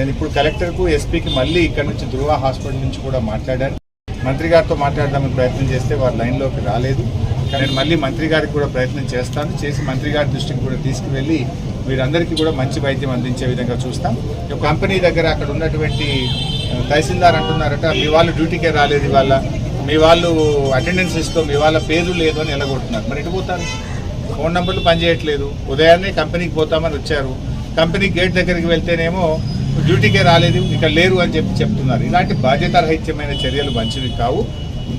నేను ఇప్పుడు కలెక్టర్కు ఎస్పీకి మళ్ళీ ఇక్కడ నుంచి ధృవ హాస్పిటల్ నుంచి కూడా మాట్లాడాను. మంత్రి గారితో మాట్లాడదామని ప్రయత్నం చేస్తే వారు లైన్లోకి రాలేదు. కానీ నేను మళ్ళీ మంత్రి గారికి కూడా ప్రయత్నం చేస్తాను. చేసి మంత్రి గారి దృష్టికి కూడా తీసుకువెళ్ళి వీరందరికీ కూడా మంచి వైద్యం అందించే విధంగా చూస్తాం. కంపెనీ దగ్గర అక్కడ ఉన్నటువంటి తహసీల్దార్ అంటున్నారట మీ వాళ్ళు డ్యూటీకే రాలేదు ఇవాళ. మీ వాళ్ళు అటెండెన్స్ ఇస్తూ మీ వాళ్ళ పేరు లేదు అని ఎలగొడుతున్నారు. మరి ఎటు పోతారు? ఫోన్ నెంబర్లు పనిచేయట్లేదు. ఉదయాన్నే కంపెనీకి పోతామని వచ్చారు. కంపెనీ గేట్ దగ్గరికి వెళ్తేనేమో డ్యూటీకే రాలేదు ఇక్కడ లేరు అని చెప్పి చెప్తున్నారు. ఇలాంటి బాధ్యతారహిత్యమైన చర్యలు మంచివి కావు.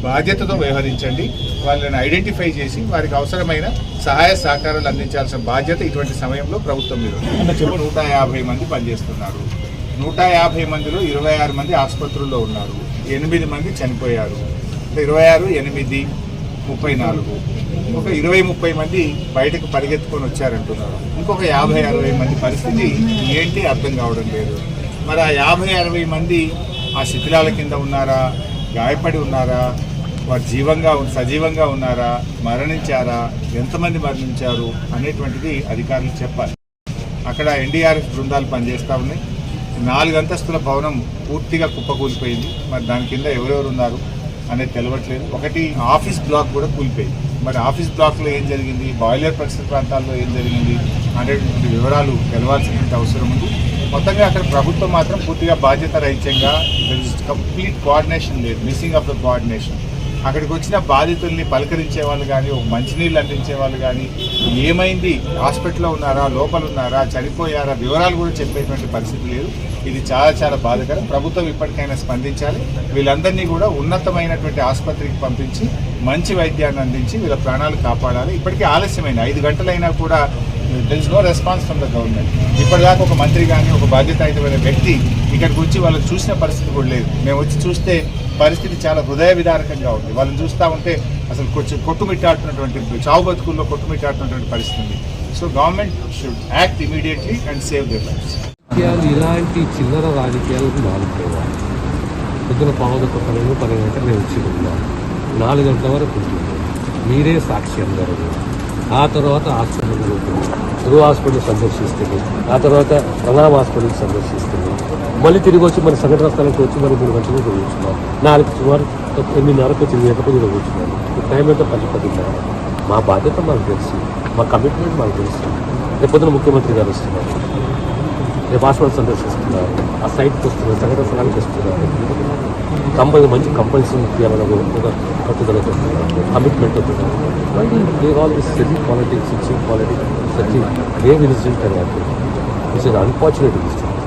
బాధ్యతతో వ్యవహరించండి. వాళ్ళని ఐడెంటిఫై చేసి వారికి అవసరమైన సహాయ సహకారాలు అందించాల్సిన బాధ్యత ఇటువంటి సమయంలో ప్రభుత్వం మీద ఉంది. చెప్పు. నూట యాభై మంది పనిచేస్తున్నారు. నూట యాభై మందిలో ఇరవై ఆరు మంది ఆసుపత్రుల్లో ఉన్నారు. ఎనిమిది మంది చనిపోయారు. అంటే ఇరవై ఆరు ఎనిమిది ముప్పై నాలుగు. ఇంకొక ఇరవై ముప్పై మంది బయటకు పరిగెత్తుకొని వచ్చారంటున్నారు. ఇంకొక యాభై అరవై మంది పరిస్థితి ఏంటి? అర్థం కావడం లేదు. మరి ఆ యాభై అరవై మంది ఆ శిథిలాల కింద ఉన్నారా? గాయపడి ఉన్నారా? వారు జీవంగా సజీవంగా ఉన్నారా? మరణించారా? ఎంతమంది మరణించారు? అనేటువంటిది అధికారులు చెప్పాలి. అక్కడ ఎన్డీఆర్ఎఫ్ బృందాలు పనిచేస్తూ ఉన్నాయి. నాలుగు అంతస్తుల భవనం పూర్తిగా కుప్పకూలిపోయింది. మరి దాని కింద ఎవరెవరు ఉన్నారు అనేది తెలవట్లేదు. ఒకటి ఆఫీస్ బ్లాక్ కూడా కూలిపోయింది. మరి ఆఫీస్ బ్లాక్లో ఏం జరిగింది? బాయిలర్ పరిసర ప్రాంతాల్లో ఏం జరిగింది? అనేటువంటి వివరాలు తెలవాల్సినటువంటి అవసరం ఉంది. మొత్తంగా అక్కడ ప్రభుత్వం మాత్రం పూర్తిగా బాధ్యత రహిత్యంగా కంప్లీట్ కోఆర్డినేషన్ లేదు మిస్సింగ్ ఆఫ్ ద కోఆర్డినేషన్ అక్కడికి వచ్చిన బాధితుల్ని పలకరించే వాళ్ళు కానీ ఒక మంచినీళ్ళు అందించే వాళ్ళు కానీ ఏమైంది? హాస్పిటల్లో ఉన్నారా? లోపల ఉన్నారా? చనిపోయారా? వివరాలు కూడా చెప్పేటువంటి పరిస్థితి లేదు. ఇది చాలా చాలా బాధకరం. ప్రభుత్వం ఇప్పటికైనా స్పందించాలి. వీళ్ళందరినీ కూడా ఉన్నతమైనటువంటి ఆసుపత్రికి పంపించి మంచి వైద్యాన్ని అందించి వీళ్ళ ప్రాణాలు కాపాడాలి. ఇప్పటికీ ఆలస్యమైంది. ఐదు గంటలైనా కూడా there is no response from the government ఇప్పటిదాకా ఒక మంత్రి కానీ ఒక బాధ్యతాయుతమైన వ్యక్తి ఇక్కడికి వచ్చి వాళ్ళకి చూసిన పరిస్థితి కూడా లేదు. మేము వచ్చి చూస్తే పరిస్థితి చాలా హృదయ విదారకంగా ఉంది. వాళ్ళని చూస్తూ ఉంటే అసలు కొంచెం కొట్టుమిట్టాడుతున్నటువంటి చావు బతుకుల్లో కొట్టుమిట్టాడుతున్నటువంటి పరిస్థితి ఉంది. So government should act immediately and save their lives ఇలాంటి చిల్లర రాజకీయాలకు మారిపోవాలి. పొద్దున పావుల పన్నెండు పన్నెండు గంటలు నేను వచ్చి ఉన్నాను నాలుగు గంటల వరకు ఉంటుంది. మీరే సాక్షి అందరూ. ఆ తర్వాత హాస్పిటల్ పోతుంది హాస్పిటల్ సందర్శిస్తుంది. ఆ తర్వాత ప్రణామ హాస్పిటల్ సందర్శిస్తుంది. మళ్ళీ తిరిగి వచ్చి మన సంఘటన స్థలంకి వచ్చి మరి మూడు గంటలకు కూర్చున్నాం నాలుగు సుమారు ఎనిమిదిన్నరకు తిరిగి గంటలకు మీరు కూర్చున్నాను టైం ఎంత పది పదిన్నర మా బాధ్యత మాకు తెలుసు. మా కమిట్మెంట్ మాకు తెలుసు. రేపొద్దున ముఖ్యమంత్రి గారు వస్తున్నారు. రేపు హాస్పిటల్ సందర్శిస్తున్నారు ఆ సైట్కి చూస్తున్నారు సంఘటన స్థలానికి వస్తున్నారు కంపెనీ మంచి కంపెనీస్ తీయాలని ఒక పట్టుదలతో కమిట్మెంట్ వస్తున్నారు all this setting politics switching politics searching grave incident అని ఇట్స్ అన్ఫార్చునేట్ ఇన్సిడెంట్